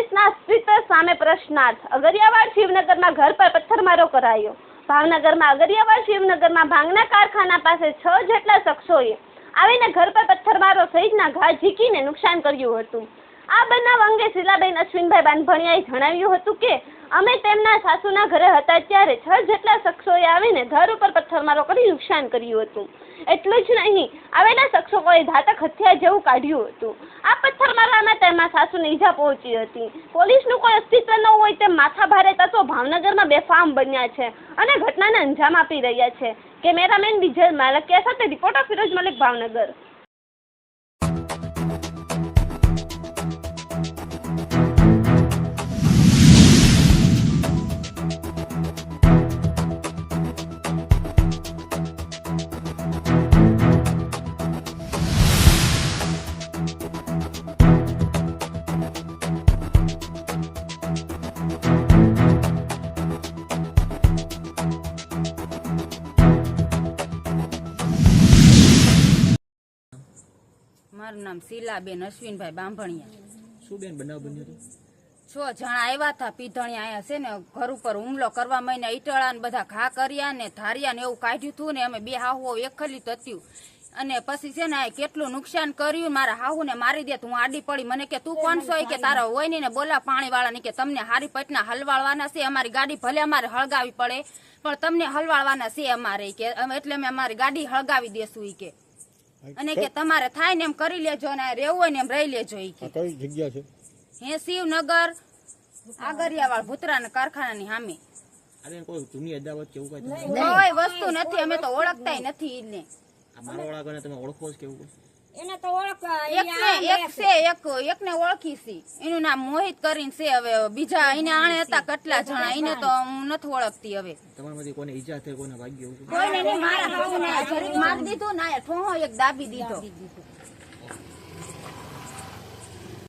પોલીસના અસ્તિત્વ સામે પ્રશ્નાર્થ. અગરિયાવાડ શિવનગરમાં ઘર પર પથ્થરમારો કરાયો. ભાવનગરમાં અગરિયાવાડ શિવનગરમાં ભાંગના કારખાના પાસે છ જેટલા શખ્સોએ આવીને ઘર પર પથ્થરમારો સહિતના ઘા ઝીકીને નુકસાન કર્યું હતું. આ બનાવ અંગે શીલાબેન અશ્વિનભાઈ બાનભણિયાએ જણાવ્યું હતું કે અમે તેમના સાસુના ઘરે હતા ત્યારે છ જેટલા શખ્સોએ આવીને ઘર ઉપર પથ્થરમારો કરી નુકસાન કર્યું હતું. એટલું જ નહીં, આવેલા શખ્સોએ ધાતક હથિયાર જેવું કાઢ્યું હતું. આ પથ્થરમારામાં તેમાં સાસુને ઈજા પહોંચી હતી. પોલીસનું કોઈ અસ્તિત્વ ન હોય તેમ માથાભારે તત્વો ભાવનગરમાં બેફામ બન્યા છે અને ઘટનાને અંજામ આપી રહ્યા છે. કેમેરામેન વિજય માલકિયા સાથે રિપોર્ટર ફિરોજ મલિક, ભાવનગર. મારું નામ શીલાબેન અશ્વિનભાઈ બાંભણિયા. શું બેન બનાવ બન્યો હતો છ જણા આવ્યા હતા પીધણિયા આયા છે ને ઘર ઉપર હુમલો કરવા મહિને ઈટળા ને બધા ઘા કર્યા ને ધાર્યા ને એવું કાઢ્યું હતું ને અમે બે હાહુઓ એકલી તત્યું અને પછી છે ને આ કેટલું નુકસાન કર્યું મારા હાહુ ને મારી દે હું આડી પડી. મને કે તું કોણ છો? કે તારા હોય ને બોલા પાણી વાળા ને કે તમને હારી પટના હલવાળવાના છે અમારી ગાડી ભલે અમારે હળગાવી પડે પણ તમને હલવાળવાના છે અમારે. કે એટલે અમે અમારી ગાડી હળગાવી દેશું. કે અને કે તમારે થાય ને એમ કરી લેજો ને રહેવું હોય ને એમ રહી લેજો એ કે. કઈ જગ્યા છે? હે શિવનગર આગરિયાવાળ ભૂતરાના કારખાનાની સામે. અરે કોઈ જૂની અદાવત કે એવું કઈ કોઈ વસ્તુ નથી અમે તો ઓળખતાય નથી એને મારો ઓળખો તમે ઓળખો છો કેવું કઈ? એને તો ઓળખ એક છે એક એક એકને ઓળખી છી. એનું નામ મોહિત કરીને છે હવે. બીજા એને આણે હતા કેટલા જણા. એને તો હું નથી ઓળખતી હવે. તમારામાંથી કોને ઈજા થઈ કોને એવું કોઈને નહીં મારા જરીક મારી દીધું ના ઠોહો એક દાબી દીધો.